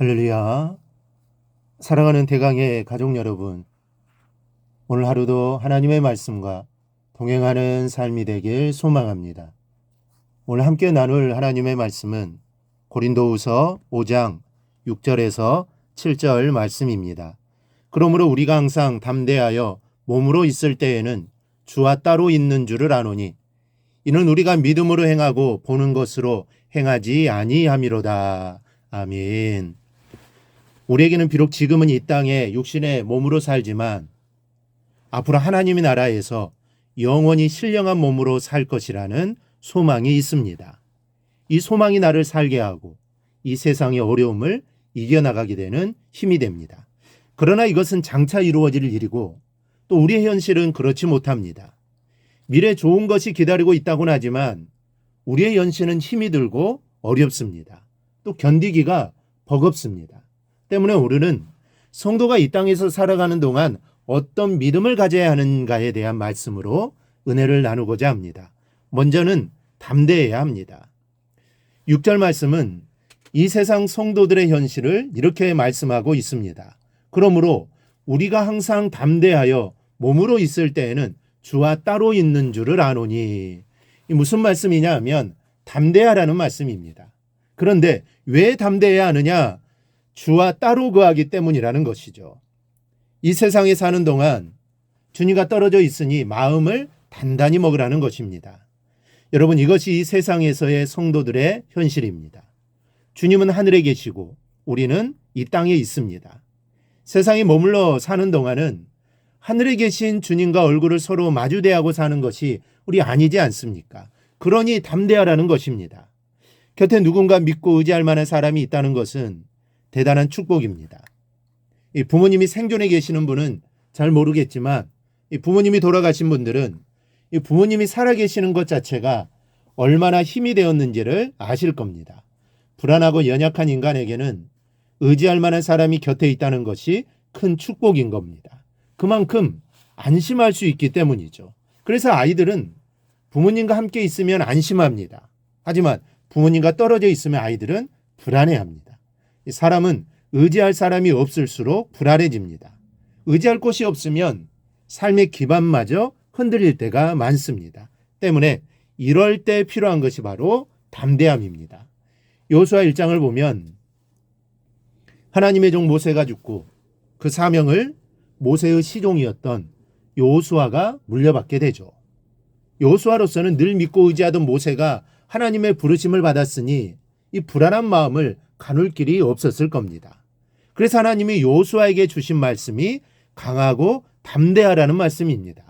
할렐루야. 사랑하는 대강의 가족 여러분. 오늘 하루도 하나님의 말씀과 동행하는 삶이 되길 소망합니다. 오늘 함께 나눌 하나님의 말씀은 고린도후서 5장 6절에서 7절 말씀입니다. 그러므로 우리가 항상 담대하여 몸으로 있을 때에는 주와 따로 있는 줄을 아노니 이는 우리가 믿음으로 행하고 보는 것으로 행하지 아니함이로다. 아멘. 우리에게는 비록 지금은 이 땅에 육신의 몸으로 살지만 앞으로 하나님의 나라에서 영원히 신령한 몸으로 살 것이라는 소망이 있습니다. 이 소망이 나를 살게 하고 이 세상의 어려움을 이겨나가게 되는 힘이 됩니다. 그러나 이것은 장차 이루어질 일이고 또 우리의 현실은 그렇지 못합니다. 미래 좋은 것이 기다리고 있다고는 하지만 우리의 현실은 힘이 들고 어렵습니다. 또 견디기가 버겁습니다. 때문에 우리는 성도가 이 땅에서 살아가는 동안 어떤 믿음을 가져야 하는가에 대한 말씀으로 은혜를 나누고자 합니다. 먼저는 담대해야 합니다. 6절 말씀은 이 세상 성도들의 현실을 이렇게 말씀하고 있습니다. 그러므로 우리가 항상 담대하여 몸으로 있을 때에는 주와 따로 있는 줄을 아노니 이 무슨 말씀이냐 하면 담대하라는 말씀입니다. 그런데 왜 담대해야 하느냐? 주와 따로 거하기 때문이라는 것이죠. 이 세상에 사는 동안 주님과 떨어져 있으니 마음을 단단히 먹으라는 것입니다. 여러분 이것이 이 세상에서의 성도들의 현실입니다. 주님은 하늘에 계시고 우리는 이 땅에 있습니다. 세상에 머물러 사는 동안은 하늘에 계신 주님과 얼굴을 서로 마주대하고 사는 것이 우리 아니지 않습니까? 그러니 담대하라는 것입니다. 곁에 누군가 믿고 의지할 만한 사람이 있다는 것은 대단한 축복입니다. 이 부모님이 생존해 계시는 분은 잘 모르겠지만 이 부모님이 돌아가신 분들은 이 부모님이 살아 계시는 것 자체가 얼마나 힘이 되었는지를 아실 겁니다. 불안하고 연약한 인간에게는 의지할 만한 사람이 곁에 있다는 것이 큰 축복인 겁니다. 그만큼 안심할 수 있기 때문이죠. 그래서 아이들은 부모님과 함께 있으면 안심합니다. 하지만 부모님과 떨어져 있으면 아이들은 불안해합니다. 사람은 의지할 사람이 없을수록 불안해집니다. 의지할 곳이 없으면 삶의 기반마저 흔들릴 때가 많습니다. 때문에 이럴 때 필요한 것이 바로 담대함입니다. 요수아 1장을 보면 하나님의 종 모세가 죽고 그 사명을 모세의 시종이었던 요수아가 물려받게 되죠. 요수아로서는 늘 믿고 의지하던 모세가 하나님의 부르심을 받았으니 이 불안한 마음을 가눌 길이 없었을 겁니다. 그래서 하나님이 요수아에게 주신 말씀이 강하고 담대하라는 말씀입니다.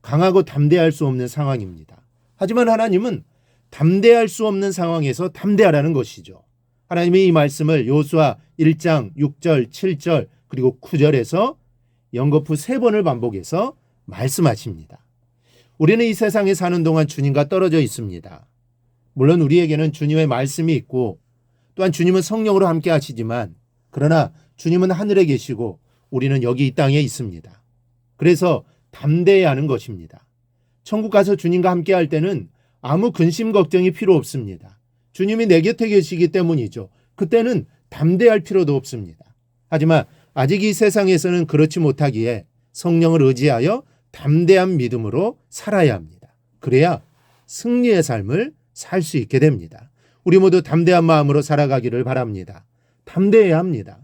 강하고 담대할 수 없는 상황입니다. 하지만 하나님은 담대할 수 없는 상황에서 담대하라는 것이죠. 하나님이 이 말씀을 요수아 1장 6절, 7절 그리고 9절에서 연거푸 세 번을 반복해서 말씀하십니다. 우리는 이 세상에 사는 동안 주님과 떨어져 있습니다. 물론 우리에게는 주님의 말씀이 있고 또한 주님은 성령으로 함께 하시지만 그러나 주님은 하늘에 계시고 우리는 여기 이 땅에 있습니다. 그래서 담대해야 하는 것입니다. 천국 가서 주님과 함께 할 때는 아무 근심 걱정이 필요 없습니다. 주님이 내 곁에 계시기 때문이죠. 그때는 담대할 필요도 없습니다. 하지만 아직 이 세상에서는 그렇지 못하기에 성령을 의지하여 담대한 믿음으로 살아야 합니다. 그래야 승리의 삶을 살 수 있게 됩니다. 우리 모두 담대한 마음으로 살아가기를 바랍니다. 담대해야 합니다.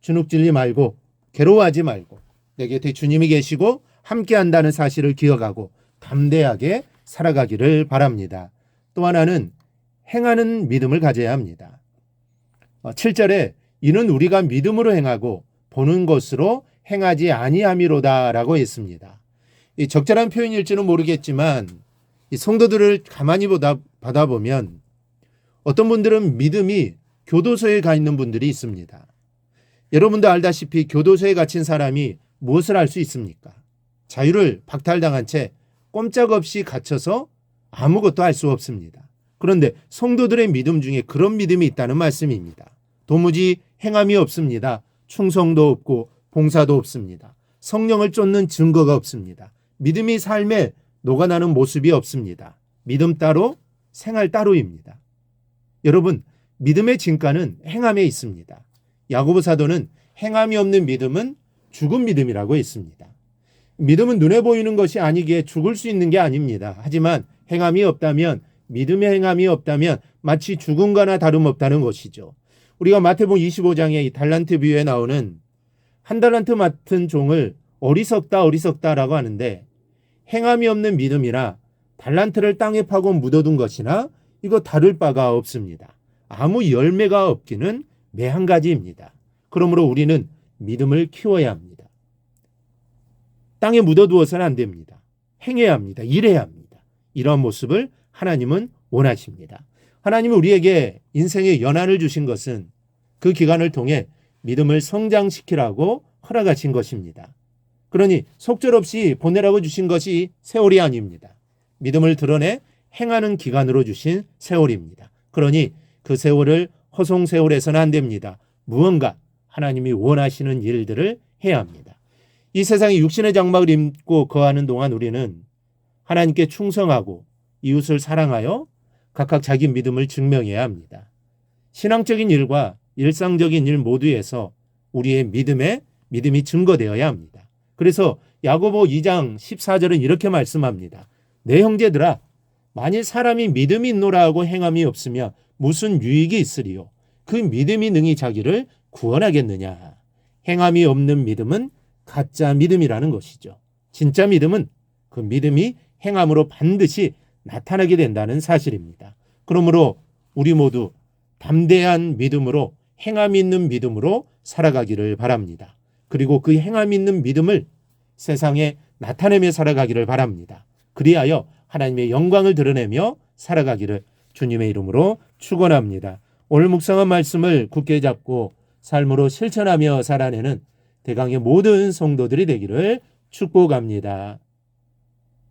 주눅질리 말고 괴로워하지 말고 내 곁에 주님이 계시고 함께 한다는 사실을 기억하고 담대하게 살아가기를 바랍니다. 또 하나는 행하는 믿음을 가져야 합니다. 7절에 이는 우리가 믿음으로 행하고 보는 것으로 행하지 아니함이로다라고 했습니다. 이 적절한 표현일지는 모르겠지만 이 성도들을 가만히 보다 받아보면 어떤 분들은 믿음이 교도소에 가 있는 분들이 있습니다. 여러분도 알다시피 교도소에 갇힌 사람이 무엇을 할 수 있습니까? 자유를 박탈당한 채 꼼짝없이 갇혀서 아무것도 할 수 없습니다. 그런데 성도들의 믿음 중에 그런 믿음이 있다는 말씀입니다. 도무지 행함이 없습니다. 충성도 없고 봉사도 없습니다. 성령을 쫓는 증거가 없습니다. 믿음이 삶에 녹아나는 모습이 없습니다. 믿음 따로 생활 따로입니다. 여러분, 믿음의 진가는 행함에 있습니다. 야고보 사도는 행함이 없는 믿음은 죽은 믿음이라고 했습니다. 믿음은 눈에 보이는 것이 아니기에 죽을 수 있는 게 아닙니다. 하지만 행함이 없다면 믿음의 행함이 없다면 마치 죽은 거나 다름없다는 것이죠. 우리가 마태복음 25장의 이 달란트 비유에 나오는 한 달란트 맡은 종을 어리석다 어리석다라고 하는데 행함이 없는 믿음이나 달란트를 땅에 파고 묻어둔 것이나 이거 다를 바가 없습니다. 아무 열매가 없기는 매한 가지입니다. 그러므로 우리는 믿음을 키워야 합니다. 땅에 묻어두어서는 안 됩니다. 행해야 합니다. 일해야 합니다. 이러한 모습을 하나님은 원하십니다. 하나님은 우리에게 인생의 연한을 주신 것은 그 기간을 통해 믿음을 성장시키라고 허락하신 것입니다. 그러니 속절없이 보내라고 주신 것이 세월이 아닙니다. 믿음을 드러내 행하는 기간으로 주신 세월입니다. 그러니 그 세월을 허송 세월해서는 안 됩니다. 무언가 하나님이 원하시는 일들을 해야 합니다. 이 세상에 육신의 장막을 입고 거하는 동안 우리는 하나님께 충성하고 이웃을 사랑하여 각각 자기 믿음을 증명해야 합니다. 신앙적인 일과 일상적인 일 모두에서 우리의 믿음에 믿음이 증거되어야 합니다. 그래서 야고보 2장 14절은 이렇게 말씀합니다. 내 형제들아 만일 사람이 믿음이 있노라 하고 행함이 없으면 무슨 유익이 있으리요 그 믿음이 능히 자기를 구원하겠느냐 행함이 없는 믿음은 가짜 믿음이라는 것이죠. 진짜 믿음은 그 믿음이 행함으로 반드시 나타나게 된다는 사실입니다. 그러므로 우리 모두 담대한 믿음으로 행함 있는 믿음으로 살아가기를 바랍니다. 그리고 그 행함 있는 믿음을 세상에 나타내며 살아가기를 바랍니다. 그리하여 하나님의 영광을 드러내며 살아가기를 주님의 이름으로 축원합니다. 오늘 묵상한 말씀을 굳게 잡고 삶으로 실천하며 살아내는 대강의 모든 성도들이 되기를 축복합니다.